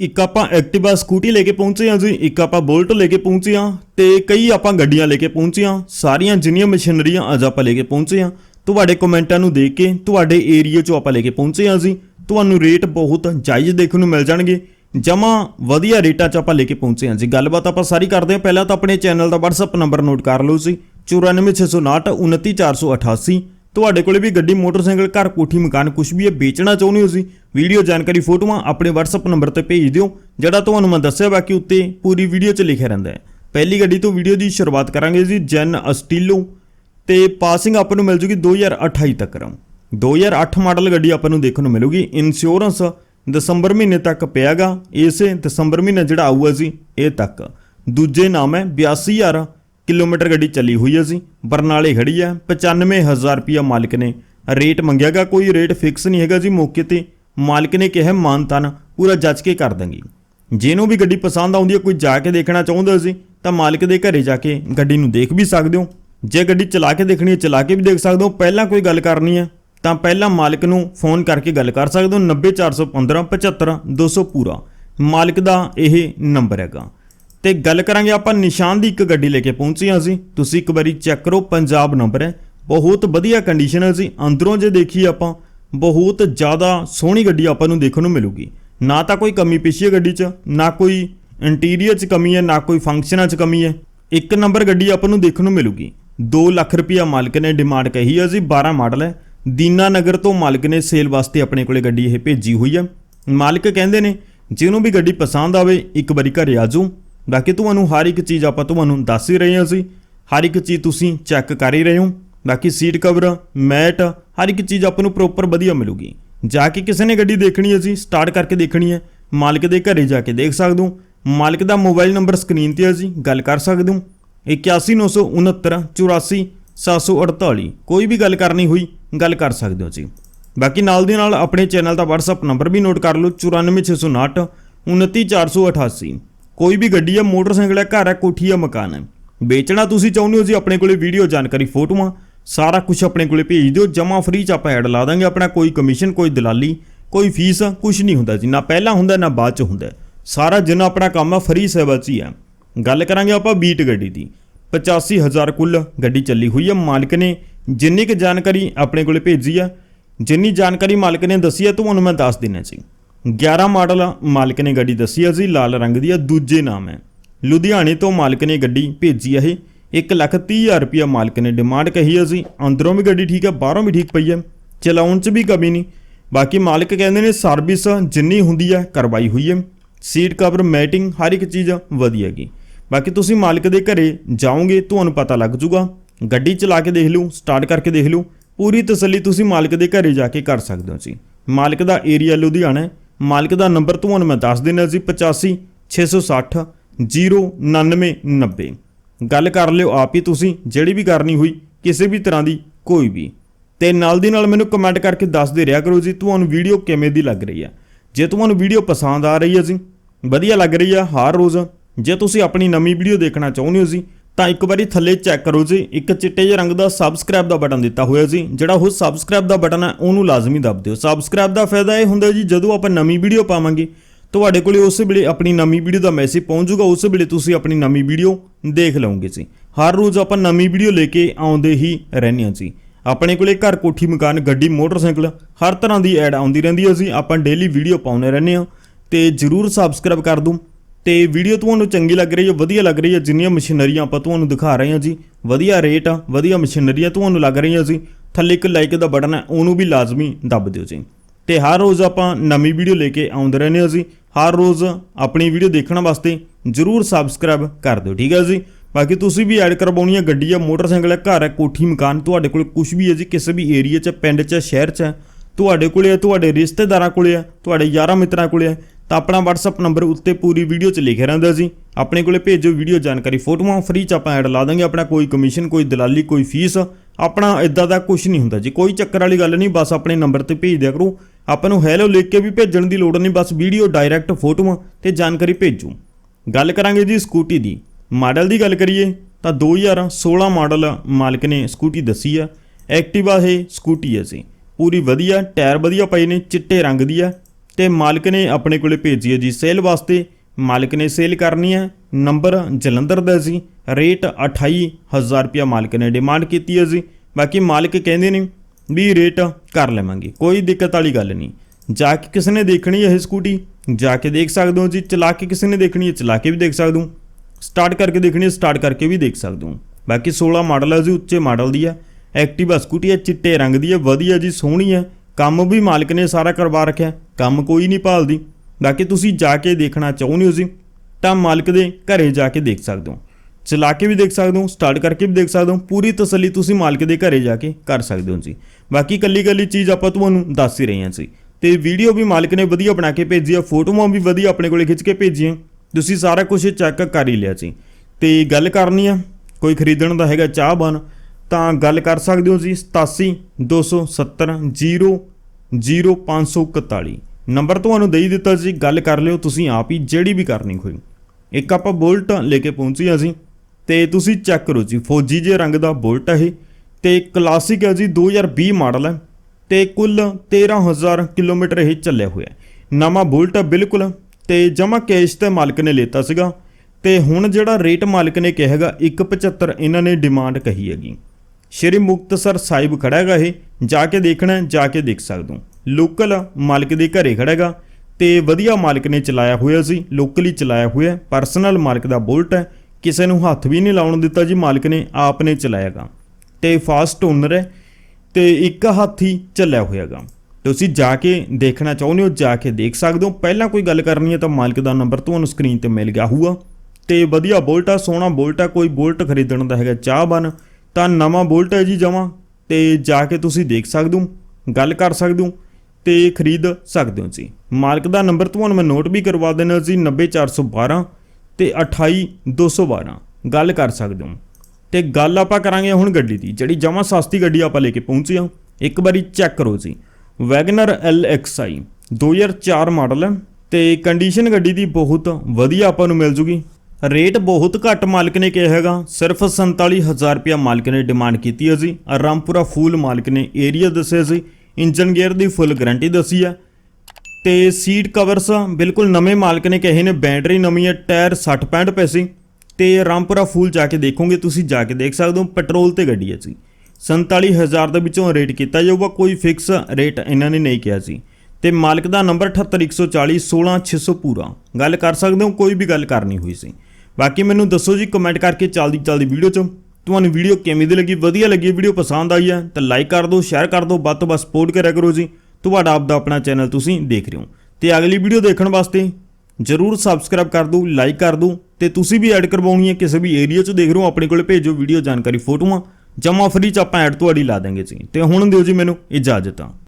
ਇੱਕ ਆਪਾਂ Activa scooty ਲੈ ਕੇ ਪਹੁੰਚੇ ਹਾਂ ਜੀ, ਇੱਕ ਆਪਾਂ ਬੁਲਟ ਲੈ ਕੇ ਪਹੁੰਚੇ ਹਾਂ ਤੇ ਕਈ ਆਪਾਂ ਗੱਡੀਆਂ ਲੈ ਕੇ ਪਹੁੰਚੇ ਹਾਂ। ਸਾਰੀਆਂ ਜਿੰਨੀਆਂ ਮਸ਼ੀਨਰੀਆਂ ਅੱਜ ਆਪਾਂ ਲੈ ਕੇ ਪਹੁੰਚੇ ਹਾਂ। ਤੁਹਾਡੇ ਕਮੈਂਟਾਂ ਨੂੰ ਦੇਖ ਕੇ ਤੁਹਾਡੇ ਏਰੀਆ 'ਚੋਂ ਆਪਾਂ ਲੈ ਕੇ ਪਹੁੰਚੇ ਹਾਂ ਜੀ। ਤੁਹਾਨੂੰ ਰੇਟ ਬਹੁਤ ਜਾਇਜ਼ ਦੇਖਣ ਨੂੰ ਮਿਲ ਜਾਣਗੇ। ਜਮਾ ਵਧੀਆ ਰੇਟਾਂ 'ਚ ਆਪਾਂ ਲੈ ਕੇ ਪਹੁੰਚੇ ਹਾਂ ਜੀ। ਗੱਲਬਾਤ ਆਪਾਂ ਸਾਰੀ ਕਰਦੇ ਹਾਂ। ਪਹਿਲਾਂ ਤਾਂ ਆਪਣੇ ਚੈਨਲ ਦਾ WhatsApp ਨੰਬਰ ਨੋਟ ਕਰ ਲਓ ਜੀ। 94659 29488 ਤੁਹਾਡੇ ਕੋਲੇ ਵੀ ਗੱਡੀ, ਮੋਟਰਸਾਈਕਲ, ਘਰ, ਕੋਠੀ, ਮਕਾਨ ਕੁਝ ਵੀ ਹੈ, ਵੇਚਣਾ ਚਾਹੁੰਦੇ ਹੋ ਤੁਸੀਂ? ਵੀਡੀਓ ਜਾਣਕਾਰੀ ਫੋਟੋਆਂ ਆਪਣੇ WhatsApp ਨੰਬਰ ਤੇ ਭੇਜ ਦਿਓ, ਜਿਹੜਾ ਤੁਹਾਨੂੰ ਮੈਂ ਦੱਸਿਆ ਬਾਕੀ ਉੱਤੇ ਪੂਰੀ ਵੀਡੀਓ 'ਚ ਲਿਖਿਆ ਰਹਿੰਦਾ ਹੈ। ਪਹਿਲੀ ਗੱਡੀ ਤੋਂ ਵੀਡੀਓ ਦੀ ਸ਼ੁਰੂਆਤ ਕਰਾਂਗੇ ਜੀ, ਜੈਨ ਅਸਟੀਲੋ ਤੇ ਪਾਸਿੰਗ ਆਪਾਂ ਨੂੰ ਮਿਲ ਜੂਗੀ 2028 ਤੱਕ 2008 ਮਾਡਲ ਗੱਡੀ ਆਪਾਂ ਨੂੰ ਦੇਖਣ ਨੂੰ ਮਿਲੂਗੀ ਇੰਸ਼ੋਰੈਂਸ ਦਸੰਬਰ ਮਹੀਨੇ ਤੱਕ ਪਿਆਗਾ, ਇਸੇ ਦਸੰਬਰ ਮਹੀਨਾ ਜਿਹੜਾ ਆਊਗਾ ਜੀ, ਇਹ ਤੱਕ। ਦੂਜੇ ਨਾਮ ਹੈ 82000 ਕਿਲੋਮੀਟਰ ਗੱਡੀ ਚੱਲੀ ਹੋਈ ਹੈ ਜੀ। ਬਰਨਾਲੇ ਖੜੀ ਹੈ 95000 ਰੁਪਿਆ ਮਾਲਕ ਨੇ ਰੇਟ ਮੰਗਿਆਗਾ ਕੋਈ ਰੇਟ ਫਿਕਸ ਨਹੀਂ ਹੈਗਾ ਜੀ ਮੌਕੇ ਤੇ। ਮਾਲਕ ਨੇ ਕਿਹਾ ਮਾਨਤਨ ਪੂਰਾ ਜੱਜ ਕੇ ਕਰ ਦਾਂਗੀ। ਜਿਹਨੂੰ ਵੀ ਗੱਡੀ ਪਸੰਦ ਆਉਂਦੀ ਹੈ ਕੋਈ ਜਾ ਕੇ ਦੇਖਣਾ ਚਾਹੁੰਦਾ ਸੀ, ਤਾਂ ਮਾਲਕ ਦੇ ਘਰੇ ਜਾ ਕੇ ਗੱਡੀ ਨੂੰ ਦੇਖ ਵੀ ਸਕਦੇ ਹੋ। ਜੇ ਗੱਡੀ ਚਲਾ ਕੇ ਦੇਖਣੀ ਹੈ, ਚਲਾ ਕੇ ਵੀ ਦੇਖ ਸਕਦੇ ਹੋ। ਪਹਿਲਾਂ ਕੋਈ ਗੱਲ ਕਰਨੀ ਹੈ ਤਾਂ ਪਹਿਲਾਂ ਮਾਲਕ ਨੂੰ ਫੋਨ ਕਰਕੇ ਗੱਲ ਕਰ ਸਕਦੇ ਹੋ। 90415 75200 ਪੂਰਾ। ਮਾਲਕ ਦਾ ਇਹ ਨੰਬਰ ਹੈਗਾ। ਤੇ ਗੱਲ ਕਰਾਂਗੇ ਆਪਾਂ ਨਿਸ਼ਾਨ ਦੀ ਇੱਕ ਗੱਡੀ ਲੈ ਕੇ ਪਹੁੰਚੇ ਹਾਂ ਅਸੀਂ ਤੁਸੀਂ ਇੱਕ ਵਾਰੀ ਚੈੱਕ ਕਰੋ, ਪੰਜਾਬ ਨੰਬਰ ਹੈ। ਬਹੁਤ ਵਧੀਆ ਕੰਡੀਸ਼ਨ ਹੈ ਜੀ। ਅੰਦਰੋਂ ਜੇ ਦੇਖੀ ਆਪਾਂ, ਬਹੁਤ ਜ਼ਿਆਦਾ ਸੋਹਣੀ ਗੱਡੀ ਆਪਾਂ ਨੂੰ ਦੇਖਣ ਨੂੰ ਮਿਲੂਗੀ। ਨਾ ਤਾਂ ਕੋਈ ਕਮੀ ਪੇਸ਼ੀ ਹੈ ਗੱਡੀ 'ਚ, ਨਾ ਕੋਈ ਇੰਟੀਰੀਅਰ 'ਚ ਕਮੀ ਹੈ, ਨਾ ਕੋਈ ਫੰਕਸ਼ਨਾਂ 'ਚ ਕਮੀ ਹੈ। ਇੱਕ ਨੰਬਰ ਗੱਡੀ ਆਪਾਂ ਨੂੰ ਦੇਖਣ ਨੂੰ ਮਿਲੂਗੀ। 2 ਲੱਖ ਰੁਪਇਆ ਮਾਲਕ ਨੇ ਡਿਮਾਂਡ ਕਹੀ ਹੈ ਜੀ 12 ਮਾਡਲ ਹੈ। ਦੀਨਾ ਨਗਰ ਤੋਂ ਮਾਲਕ ਨੇ ਸੇਲ ਵਾਸਤੇ ਆਪਣੇ ਕੋਲੇ ਗੱਡੀ ਇਹ ਭੇਜੀ ਹੋਈ ਹੈ। ਮਾਲਕ ਕਹਿੰਦੇ ਨੇ ਜਿਹਨੂੰ ਵੀ ਗੱਡੀ ਪਸੰਦ ਆਵੇ, ਇੱਕ ਵਾਰੀ ਘਰੇ ਆ ਜਾਓ ਬਾਕੀ ਤੁਹਾਨੂੰ ਹਰ ਇੱਕ ਚੀਜ਼ ਆਪਾਂ ਤੁਹਾਨੂੰ ਦੱਸ ਹੀ ਰਹੇ ਹਾਂ ਅਸੀਂ। ਹਰ ਇੱਕ ਚੀਜ਼ ਤੁਸੀਂ ਚੈੱਕ ਕਰ ਹੀ ਰਹੇ ਹੋ। ਬਾਕੀ ਸੀਟ ਕਵਰ ਮੈਟ ਹਰ ਇੱਕ ਚੀਜ਼ ਆਪਾਂ ਨੂੰ ਪ੍ਰੋਪਰ ਵਧੀਆ ਮਿਲੂਗੀ। ਜਾ ਕੇ ਕਿਸੇ ਨੇ ਗੱਡੀ ਦੇਖਣੀ ਹੈ ਜੀ ਸਟਾਰਟ ਕਰਕੇ ਦੇਖਣੀ ਹੈ। ਮਾਲਕ ਦੇ ਘਰੇ ਜਾ ਕੇ ਦੇਖ ਸਕਦੇ ਹੋ। ਮਾਲਕ ਦਾ ਮੋਬਾਈਲ ਨੰਬਰ ਸਕਰੀਨ ਤੇ ਹੈ ਜੀ, ਗੱਲ ਕਰ ਸਕਦੇ ਹੋ। 8196 748 ਕੋਈ ਵੀ ਗੱਲ ਕਰਨੀ ਹੋਈ, ਗੱਲ ਕਰ ਸਕਦੇ ਹੋ ਜੀ। ਬਾਕੀ ਨਾਲ ਦੀ ਨਾਲ ਆਪਣੇ ਚੈਨਲ ਦਾ WhatsApp ਨੰਬਰ ਵੀ ਨੋਟ ਕਰ ਲਓ 94659 29488 ਕੋਈ ਵੀ ਗੱਡੀ ਹੈ ਮੋਟਰਸਾਈਕਲ ਹੈ ਘਰ ਹੈ, ਕੋਠੀ ਹੈ ਮਕਾਨ ਹੈ। ਵੇਚਣਾ ਤੁਸੀਂ ਚਾਹੁੰਦੇ ਹੋ ਜੀ, ਆਪਣੇ ਕੋਲੇ ਵੀਡੀਓ ਜਾਣਕਾਰੀ, ਫੋਟੋਆਂ, ਸਾਰਾ ਕੁਝ ਆਪਣੇ ਕੋਲੇ ਭੇਜ ਦਿਓ। ਜਮਾ ਫ੍ਰੀ ਚ ਆਪਾਂ ਐਡ ਲਾ ਦਾਂਗੇ। ਆਪਣਾ ਕੋਈ ਕਮਿਸ਼ਨ ਕੋਈ ਦਲਾਲੀ, ਕੋਈ ਫੀਸ ਕੁਝ ਨਹੀਂ ਹੁੰਦਾ ਜੀ। ਨਾ ਪਹਿਲਾਂ ਹੁੰਦਾ, ਨਾ ਬਾਅਦ ਚ ਹੁੰਦਾ। ਸਾਰਾ ਜਿੰਨਾ ਆਪਣਾ ਕੰਮ ਆ ਫ੍ਰੀ ਸੇਵਾ ਚ ਹੀ ਆ ਗੱਲ ਕਰਾਂਗੇ ਆਪਾਂ ਬੀਟ ਗੱਡੀ ਦੀ। 85000 ਕੁੱਲ ਗੱਡੀ ਚੱਲੀ ਹੋਈ ਹੈ। ਮਾਲਕ ਨੇ ਜਿੰਨੀ ਕੁ ਜਾਣਕਾਰੀ ਆਪਣੇ ਕੋਲੇ ਭੇਜੀ ਆ ਜਿੰਨੀ ਜਾਣਕਾਰੀ ਮਾਲਕ ਨੇ ਦੱਸੀ ਹੈ, ਤੁਹਾਨੂੰ ਮੈਂ ਦੱਸ ਦਿੰਨਾ ਜੀ। 11 ਮਾਡਲ ਮਾਲਕ ਨੇ ਗੱਡੀ ਦੱਸੀ ਹੈ ਜੀ, ਲਾਲ ਰੰਗ ਦੀ ਹੈ, ਦੂਜੇ ਨਾਮ ਹੈ। ਲੁਧਿਆਣੇ ਤੋਂ ਮਾਲਕ ਨੇ ਗੱਡੀ ਭੇਜੀ ਹੈ ਇਹ 130000 ਰੁਪਇਆ ਮਾਲਕ ਨੇ ਡਿਮਾਂਡ ਕਹੀ ਹੈ ਜੀ। ਅੰਦਰੋਂ ਵੀ ਗੱਡੀ ਠੀਕ ਹੈ, ਬਾਹਰੋਂ ਵੀ ਠੀਕ ਪਈ ਹੈ, ਚਲਾਉਣ 'ਚ ਵੀ ਕਮੀ ਨਹੀਂ। ਬਾਕੀ ਮਾਲਕ ਕਹਿੰਦੇ ਨੇ ਸਰਵਿਸ ਜਿੰਨੀ ਹੁੰਦੀ ਹੈ, ਕਰਵਾਈ ਹੋਈ ਹੈ। ਸੀਟ ਕਵਰ, ਮੈਟਿੰਗ, ਹਰ ਇੱਕ ਚੀਜ਼ ਵਧੀਆ ਗਈ ਬਾਕੀ ਤੁਸੀਂ ਮਾਲਕ ਦੇ ਘਰੇ ਜਾਓਗੇ, ਤੁਹਾਨੂੰ ਪਤਾ ਲੱਗ ਜੂਗਾ ਗੱਡੀ ਚਲਾ ਕੇ ਦੇਖ ਲਓ, ਸਟਾਰਟ ਕਰਕੇ ਦੇਖ ਲਓ। ਪੂਰੀ ਤਸੱਲੀ ਤੁਸੀਂ ਮਾਲਕ ਦੇ ਘਰੇ ਜਾ ਕੇ ਕਰ ਸਕਦੇ ਹੋ ਜੀ। ਮਾਲਕ ਦਾ ਏਰੀਆ ਲੁਧਿਆਣਾ ਹੈ। ਮਾਲਕ ਦਾ ਨੰਬਰ ਤੁਹਾਨੂੰ ਮੈਂ ਦੱਸ ਦਿੰਦਾ ਜੀ 85 660 09990 ਗੱਲ ਕਰ ਲਿਓ ਆਪ ਹੀ ਤੁਸੀਂ, ਜਿਹੜੀ ਵੀ ਕਰਨੀ ਹੋਈ, ਕਿਸੇ ਵੀ ਤਰ੍ਹਾਂ ਦੀ ਕੋਈ ਵੀ। ਤੇ ਨਾਲ ਦੀ ਨਾਲ ਮੈਨੂੰ ਕਮੈਂਟ ਕਰਕੇ ਦੱਸਦੇ ਰਿਹਾ ਕਰੋ ਜੀ, ਤੁਹਾਨੂੰ ਵੀਡੀਓ ਕਿਵੇਂ ਦੀ ਲੱਗ ਰਹੀ ਹੈ ਜੇ ਤੁਹਾਨੂੰ ਵੀਡੀਓ ਪਸੰਦ ਆ ਰਹੀ ਹੈ ਜੀ, ਵਧੀਆ ਲੱਗ ਰਹੀ ਹੈ ਹਰ ਰੋਜ਼। ਜੇ ਤੁਸੀਂ ਆਪਣੀ ਨਵੀਂ ਵੀਡੀਓ ਦੇਖਣਾ ਚਾਹੁੰਦੇ ਹੋ ਜੀ ਤਾਂ ਇੱਕ ਵਾਰੀ ਥੱਲੇ ਚੈੱਕ ਕਰੋ ਜੀ, ਇੱਕ ਚਿੱਟੇ ਜਿਹੇ ਰੰਗ ਦਾ ਸਬਸਕ੍ਰਾਈਬ ਦਾ ਬਟਨ ਦਿੱਤਾ ਹੋਇਆ ਜੀ। ਜਿਹੜਾ ਉਹ ਸਬਸਕ੍ਰਾਈਬ ਦਾ ਬਟਨ ਹੈ, ਉਹਨੂੰ ਲਾਜ਼ਮੀ ਦਬ ਦਿਓ। ਸਬਸਕ੍ਰਾਈਬ ਦਾ ਫਾਇਦਾ ਇਹ ਹੁੰਦਾ ਜੀ, ਜਦੋਂ ਆਪਾਂ ਨਵੀਂ ਵੀਡੀਓ ਪਾਵਾਂਗੇ, ਤੁਹਾਡੇ ਕੋਲੇ ਉਸ ਵੇਲੇ ਆਪਣੀ ਨਵੀਂ ਵੀਡੀਓ ਦਾ ਮੈਸੇਜ ਪਹੁੰਚੂਗਾ ਉਸ ਵੇਲੇ ਤੁਸੀਂ ਆਪਣੀ ਨਵੀਂ ਵੀਡੀਓ ਦੇਖ ਲਓਗੇ ਜੀ। ਹਰ ਰੋਜ਼ ਆਪਾਂ ਨਵੀਂ ਵੀਡੀਓ ਲੈ ਕੇ ਆਉਂਦੇ ਹੀ ਰਹਿੰਦੇ ਹਾਂ ਜੀ। ਆਪਣੇ ਕੋਲੇ ਘਰ ਕੋਠੀ, ਮਕਾਨ, ਗੱਡੀ, ਮੋਟਰਸਾਈਕਲ, ਹਰ ਤਰ੍ਹਾਂ ਦੀ ਐਡ ਆਉਂਦੀ ਰਹਿੰਦੀ ਹੈ ਜੀ। ਆਪਾਂ ਡੇਲੀ ਵੀਡੀਓ ਪਾਉਂਦੇ ਰਹਿੰਦੇ ਹਾਂ ਤੇ ਜਰੂਰ ਸਬਸਕ੍ਰਾਈਬ ਕਰ ਦੂੰ। ਤੇ ਵੀਡੀਓ ਤੁਹਾਨੂੰ ਚੰਗੀ ਲੱਗ ਰਹੀ ਹੈ, ਵਧੀਆ ਲੱਗ ਰਹੀ ਹੈ, ਜਿੰਨੀਆਂ ਮਸ਼ੀਨਰੀਆਂ ਆਪਾਂ ਤੁਹਾਨੂੰ ਦਿਖਾ ਰਹੇ ਹਾਂ ਜੀ। ਵਧੀਆ ਰੇਟ ਆ, ਵਧੀਆ ਮਸ਼ੀਨਰੀਆਂ ਤੁਹਾਨੂੰ ਲੱਗ ਰਹੀਆਂ ਜੀ। ਥੱਲੇ ਇੱਕ ਲਾਈਕ ਦਾ ਬਟਨ ਹੈ, ਉਹਨੂੰ ਵੀ ਲਾਜ਼ਮੀ ਦੱਬ ਦਿਓ ਜੀ। ਤੇ ਹਰ ਰੋਜ਼ ਆਪਾਂ ਨਵੀਂ ਵੀਡੀਓ ਲੈ ਕੇ ਆਉਂਦੇ ਰਹਿੰਦੇ ਹਾਂ ਜੀ। ਹਰ ਰੋਜ਼ ਆਪਣੀ ਵੀਡੀਓ ਦੇਖਣ ਵਾਸਤੇ ਜਰੂਰ ਸਬਸਕ੍ਰਾਈਬ ਕਰ ਦਿਓ, ਠੀਕ ਹੈ ਜੀ। ਬਾਕੀ ਤੁਸੀਂ ਵੀ ਐਡ ਕਰਵਾਉਣੀ ਹੈ ਗੱਡੀ ਆ ਮੋਟਰਸਾਈਕਲ ਹੈ, ਘਰ ਹੈ, ਕੋਠੀ, ਮਕਾਨ, ਤੁਹਾਡੇ ਕੋਲ ਕੁਝ ਵੀ ਹੈ ਜੀ, ਕਿਸੇ ਵੀ ਏਰੀਆ 'ਚ, ਪਿੰਡ 'ਚ, ਸ਼ਹਿਰ 'ਚ ਹੈ ਤੁਹਾਡੇ ਕੋਲੇ ਹੈ, ਤੁਹਾਡੇ ਰਿਸ਼ਤੇਦਾਰਾਂ ਕੋਲੇ ਹੈ, ਤੁਹਾਡੇ ਯਾਰਾਂ ਮਿੱਤਰਾਂ ਕੋਲੇ ਹੈ ਤਾਂ ਆਪਣਾ WhatsApp ਨੰਬਰ ਉੱਤੇ ਪੂਰੀ ਵੀਡੀਓ 'ਚ ਲਿਖਿਆ ਰਹਿੰਦਾ ਸੀ। ਆਪਣੇ ਕੋਲੇ ਭੇਜੋ ਵੀਡੀਓ ਜਾਣਕਾਰੀ। ਫੋਟੋਆਂ ਫ੍ਰੀ 'ਚ ਆਪਾਂ ਐਡ ਲਾ ਦਾਂਗੇ। ਆਪਣਾ ਕੋਈ ਕਮਿਸ਼ਨ ਕੋਈ ਦਲਾਲੀ, ਕੋਈ ਫੀਸ ਆਪਣਾ ਇਦਾਂ ਦਾ ਕੁਝ ਨਹੀਂ ਹੁੰਦਾ ਜੀ। ਕੋਈ ਚੱਕਰ ਵਾਲੀ ਗੱਲ ਨਹੀਂ, ਬਸ ਆਪਣੇ ਨੰਬਰ ਤੇ ਭੇਜ ਦਿਆ ਕਰੋ। ਆਪਾਂ ਨੂੰ ਹੈਲੋ ਲਿਖ ਕੇ ਵੀ ਭੇਜਣ ਦੀ ਲੋੜ ਨਹੀਂ, ਬਸ ਵੀਡੀਓ ਡਾਇਰੈਕਟ ਫੋਟੋਆਂ ਤੇ ਜਾਣਕਾਰੀ ਭੇਜੋ। ਗੱਲ ਕਰਾਂਗੇ ਜੀ ਸਕੂਟੀ ਦੀ। ਮਾਡਲ ਦੀ ਗੱਲ ਕਰੀਏ, ਤਾਂ 2016 ਮਾਡਲ ਮਾਲਕ ਨੇ ਸਕੂਟੀ ਦੱਸੀ ਆ। ਐਕਟਿਵਾ ਇਹ ਸਕੂਟੀ ਹੈ ਜੀ। ਪੂਰੀ ਵਧੀਆ, ਟਾਇਰ ਵਧੀਆ ਪਏ ਨੇ, ਚਿੱਟੇ ਰੰਗ ਦੀ ਆ। ਤੇ ਮਾਲਕ ਨੇ ਆਪਣੇ ਕੋਲੇ ਭੇਜੀ ਹੈ ਜੀ। ਸੇਲ ਵਾਸਤੇ ਮਾਲਕ ਨੇ ਸੇਲ ਕਰਨੀ ਹੈ। ਨੰਬਰ ਜਲੰਧਰ ਦਾ ਜੀ। ਰੇਟ 28000 ਰੁਪਇਆ ਮਾਲਕ ਨੇ ਡਿਮਾਂਡ ਕੀਤੀ ਹੈ ਜੀ। ਬਾਕੀ ਮਾਲਕ ਕਹਿੰਦੇ ਨੇ ਵੀ ਰੇਟ ਕਰ ਲਵਾਂਗੇ। ਕੋਈ ਦਿੱਕਤ ਵਾਲੀ ਗੱਲ ਨਹੀਂ। ਜਾ ਕੇ ਕਿਸੇ ਨੇ ਦੇਖਣੀ ਹੈ ਇਹ ਸਕੂਟੀ, ਜਾ ਕੇ ਦੇਖ ਸਕਦੇ ਹੋ ਜੀ। ਚਲਾ ਕੇ ਕਿਸੇ ਨੇ ਦੇਖਣੀ ਹੈ, ਚਲਾ ਕੇ ਵੀ ਦੇਖ ਸਕਦੇ ਹੋ। ਸਟਾਰਟ ਕਰਕੇ ਦੇਖਣੀ ਹੈ, ਸਟਾਰਟ ਕਰਕੇ ਵੀ ਦੇਖ ਸਕਦੇ ਹੋ। ਬਾਕੀ 16 ਮਾਡਲ ਹੈ ਜੀ, ਉੱਚੇ ਮਾਡਲ ਦੀ ਹੈ। ਐਕਟਿਵਾ ਸਕੂਟੀ ਹੈ, ਚਿੱਟੇ ਰੰਗ ਦੀ ਹੈ, ਵਧੀਆ ਜੀ, ਸੋਹਣੀ ਹੈ। ਕੰਮ ਵੀ ਮਾਲਕ ਨੇ ਸਾਰਾ ਕਰਵਾ ਰੱਖਿਆ। ਕੰਮ ਕੋਈ ਨਹੀਂ ਭਾਲਦੀ। ਬਾਕੀ ਤੁਸੀਂ ਜਾ ਕੇ ਦੇਖਣਾ ਚਾਹੁੰਦੇ ਹੋ ਜੀ ਤਾਂ ਮਾਲਕ ਦੇ ਘਰੇ ਜਾ ਕੇ ਦੇਖ ਸਕਦੇ ਹੋ। ਚਲਾ ਕੇ ਵੀ ਦੇਖ ਸਕਦੇ ਹੋ ਸਟਾਰਟ ਕਰਕੇ ਵੀ ਦੇਖ ਸਕਦੇ ਹੋ, ਪੂਰੀ ਤਸੱਲੀ ਤੁਸੀਂ ਮਾਲਕ ਦੇ ਘਰੇ ਜਾ ਕੇ ਕਰ ਸਕਦੇ ਹੋ ਜੀ। ਬਾਕੀ ਕੱਲੀ ਕੱਲੀ ਚੀਜ਼ ਆਪਾਂ ਤੁਹਾਨੂੰ ਦੱਸ ਹੀ ਰਹੇ ਹਾਂ ਜੀ। ਤੇ ਵੀਡੀਓ ਵੀ ਮਾਲਕ ਨੇ ਵਧੀਆ ਬਣਾ ਕੇ ਭੇਜੀ ਆ ਫੋਟੋਆਂ ਵੀ ਵਧੀਆ ਆਪਣੇ ਕੋਲੇ ਖਿੱਚ ਕੇ ਭੇਜੀਆਂ ਤੁਸੀਂ ਸਾਰਾ ਕੁਝ ਚੈੱਕ ਕਰ ਹੀ ਲਿਆ ਜੀ। ਤੇ ਗੱਲ ਕਰਨੀ ਆ, ਕੋਈ ਖਰੀਦਣ ਦਾ ਹੈਗਾ ਚਾਹ ਬਨ ਤਾਂ ਗੱਲ ਕਰ ਸਕਦੇ ਹੋ ਜੀ 87 270 0 0541 ਨੰਬਰ ਤੁਹਾਨੂੰ ਦੇ ਹੀ ਦਿੱਤਾ ਸੀ, ਗੱਲ ਕਰ ਲਿਓ ਤੁਸੀਂ ਆਪ ਹੀ, ਜਿਹੜੀ ਵੀ ਕਰਨੀ ਹੋਈ। ਇੱਕ ਆਪਾਂ ਬੁਲਟ ਲੈ ਕੇ ਪਹੁੰਚੇ ਅਸੀਂ, ਤੇ ਤੁਸੀਂ ਚੈੱਕ ਕਰੋ ਜੀ, ਫੌਜੀ ਜੇ ਰੰਗ ਦਾ ਬੁਲਟ ਹੈ ਇਹ, ਤੇ ਕਲਾਸਿਕ ਹੈ ਜੀ 2020 ਮਾਡਲ ਹੈ ਤੇ ਕੁੱਲ 13000 ਕਿਲੋਮੀਟਰ ਇਹ ਚੱਲਿਆ ਹੋਇਆ। ਨਵਾਂ ਬੁਲਟ ਬਿਲਕੁਲ, ਤੇ ਜਮਾ ਕੈਸ਼ ਤੇ ਮਾਲਕ ਨੇ ਲੇਤਾ ਸੀਗਾ, ਤੇ ਹੁਣ ਜਿਹੜਾ ਰੇਟ ਮਾਲਕ ਨੇ ਕਿਹਾ ਹੈਗਾ 175 ਇਹਨਾਂ ਨੇ ਡਿਮਾਂਡ ਕਹੀ ਹੈਗੀ। ਸ਼੍ਰੀ ਮੁਕਤਸਰ ਸਾਹਿਬ ਖੜਾ ਹੈਗਾ ਇਹ, ਜਾ ਕੇ ਦੇਖਣਾ, ਜਾ ਕੇ ਦੇਖ ਸਕਦੇ ਹੋ। ਲੋਕਲ ਮਾਲਕ ਦੇ ਘਰੇ ਖੜਾ ਹੈਗਾ ਤੇ ਵਧੀਆ ਮਾਲਕ ਨੇ ਚਲਾਇਆ ਹੋਇਆ ਸੀ ਲੋਕਲੀ ਚਲਾਇਆ ਹੋਇਆ ਪਰਸਨਲ ਮਾਲਕ ਦਾ ਬੁਲਟ ਹੈ, ਕਿਸੇ ਨੂੰ ਹੱਥ ਵੀ ਨਹੀਂ ਲਾਉਣ ਦਿੱਤਾ ਜੀ, ਮਾਲਕ ਨੇ ਆਪ ਨੇ ਚਲਾਇਆਗਾ ਤੇ ਫਾਸਟ ਓਨਰ ਹੈ ਤੇ ਇੱਕ ਹੱਥ ਹੀ ਚੱਲਿਆ ਹੋਇਆਗਾ ਤੁਸੀਂ ਜਾ ਕੇ ਦੇਖਣਾ ਚਾਹੁੰਦੇ ਹੋ, ਜਾ ਕੇ ਦੇਖ ਸਕਦੇ ਹੋ। ਪਹਿਲਾਂ ਕੋਈ ਗੱਲ ਕਰਨੀ ਹੈ ਤਾਂ ਮਾਲਕ ਦਾ ਨੰਬਰ ਤੁਹਾਨੂੰ ਸਕਰੀਨ ਤੇ ਮਿਲ ਗਿਆ ਹੋਊਗਾ। ਤੇ ਵਧੀਆ ਬੋਲਟ ਆ, ਸੋਹਣਾ ਬੋਲਟ ਆ, ਕੋਈ ਬੁਲਟ ਖਰੀਦਣ ਦਾ ਹੈਗਾ ਚਾਹ ਬਨ ਤਾਂ ਨਵਾਂ ਬੋਲਟ ਹੈ ਜੀ ਜਮਾਂ। ਤੇ ਜਾ ਕੇ ਤੁਸੀਂ ਦੇਖ ਸਕਦੇ ਹੋ, ਗੱਲ ਕਰ ਸਕਦੇ ਹੋ। ਤੇ ਖਰੀਦ ਸਕਦੇ ਹੋ ਜੀ। ਮਾਲਕ ਦਾ ਨੰਬਰ ਤੁਹਾਨੂੰ ਮੈਂ ਨੋਟ ਵੀ ਕਰਵਾ ਦੇਣਾ ਜੀ 90412 ਤੇ 28212 ਗੱਲ ਕਰ ਸਕਦੇ ਹੋ। ਤੇ ਗੱਲ ਆਪਾਂ ਕਰਾਂਗੇ ਹੁਣ ਗੱਡੀ ਦੀ, ਜਿਹੜੀ ਜਮਾਂ ਸਸਤੀ ਗੱਡੀ ਆਪਾਂ ਲੈ ਕੇ ਪਹੁੰਚੇ ਹਾਂ। ਇੱਕ ਵਾਰੀ ਚੈੱਕ ਕਰੋ ਜੀ। ਵੈਗਨਰ LXI 2004 ਮਾਡਲ ਹੈ ਤੇ ਕੰਡੀਸ਼ਨ ਗੱਡੀ ਦੀ ਬਹੁਤ ਵਧੀਆ ਆਪਾਂ ਨੂੰ ਮਿਲ ਜੂਗੀ। ਰੇਟ ਬਹੁਤ ਘੱਟ ਮਾਲਕ ਨੇ ਕਿਹਾ ਹੈਗਾ, ਸਿਰਫ 47000 ਰੁਪਇਆ ਮਾਲਕ ਨੇ ਡਿਮਾਂਡ ਕੀਤੀ ਹੈ ਜੀ। ਰਾਮਪੁਰਾ ਫੂਲ ਮਾਲਕ ਨੇ ਏਰੀਆ ਦੱਸਿਆ ਸੀ ਇੰਜਨ ਗੇਅਰ ਦੀ ਫੁੱਲ ਗਾਰੰਟੀ ਦੱਸੀ ਆ। ਤੇ ਸੀਟ ਕਵਰਸ ਬਿਲਕੁਲ ਨਵੇਂ ਮਾਲਕ ਨੇ ਕਹੇ ਨੇ, ਬੈਟਰੀ ਨਵੀਂ ਹੈ ਟਾਇਰ 60 65 ਪੈਸੇ ਤੇ ਰਾਮਪੁਰਾ ਫੂਲ ਜਾ ਕੇ ਦੇਖੋਗੇ, ਤੁਸੀਂ ਜਾ ਕੇ ਦੇਖ ਸਕਦੇ ਹੋ, ਪੈਟਰੋਲ ਤੇ ਗੱਡੀ ਹੈ ਜੀ। 47000 ਦੇ ਵਿੱਚੋਂ ਰੇਟ ਕੀਤਾ ਜਾਊਗਾ, ਕੋਈ ਫਿਕਸ ਰੇਟ ਇਹਨਾਂ ਨੇ ਨਹੀਂ ਕਿਹਾ ਸੀ ਤੇ ਮਾਲਕ ਦਾ ਨੰਬਰ 78140 16600 ਪੂਰਾ। ਗੱਲ ਕਰ ਸਕਦੇ ਹੋ, ਕੋਈ ਵੀ ਗੱਲ ਕਰਨੀ ਹੋਈ ਸੀ। ਬਾਕੀ ਮੈਨੂੰ ਦੱਸੋ ਜੀ ਕਮੈਂਟ ਕਰਕੇ ਚੱਲਦੀ ਚੱਲਦੀ ਵੀਡੀਓ 'ਚ। ਤੁਹਾਨੂੰ ਵੀਡੀਓ ਕਿਵੇਂ ਦੀ ਲੱਗੀ, ਵਧੀਆ ਲੱਗੀ, ਵੀਡੀਓ ਪਸੰਦ ਆਈ ਹੈ, ਤਾਂ ਲਾਈਕ ਕਰ ਦਿਓ ਸ਼ੇਅਰ ਕਰ ਦਿਓ, ਵੱਧ ਤੋਂ ਵੱਧ ਸਪੋਰਟ ਕਰਿਆ ਕਰੋ ਜੀ। ਤੁਹਾਡਾ ਆਪ ਦਾ ਆਪਣਾ ਚੈਨਲ ਤੁਸੀਂ ਦੇਖ ਰਹੇ ਹੋ। ਤੇ ਅਗਲੀ ਵੀਡੀਓ ਦੇਖਣ ਵਾਸਤੇ ਜਰੂਰ ਸਬਸਕ੍ਰਾਈਬ ਕਰ ਦਿਓ ਲਾਈਕ ਕਰ ਦਿਓ, ਤੇ ਤੁਸੀਂ ਵੀ ਐਡ ਕਰਵਾਉਣੀ ਹੈ, ਕਿਸੇ ਵੀ ਏਰੀਆ 'ਚ ਦੇਖ ਰਹੇ ਹੋ, ਆਪਣੇ ਕੋਲ ਭੇਜੋ ਵੀਡੀਓ ਜਾਣਕਾਰੀ ਫੋਟੋਆਂ। ਜਮਾ ਫਰੀ 'ਚ ਆਪਾਂ ਐਡ ਤੁਹਾਡੀ ਲਾ ਦਾਂਗੇ ਜੀ। ਤੇ ਹੁਣ ਦਿਓ ਜੀ ਮੈਨੂੰ ਇਜਾਜ਼ਤ। ਆ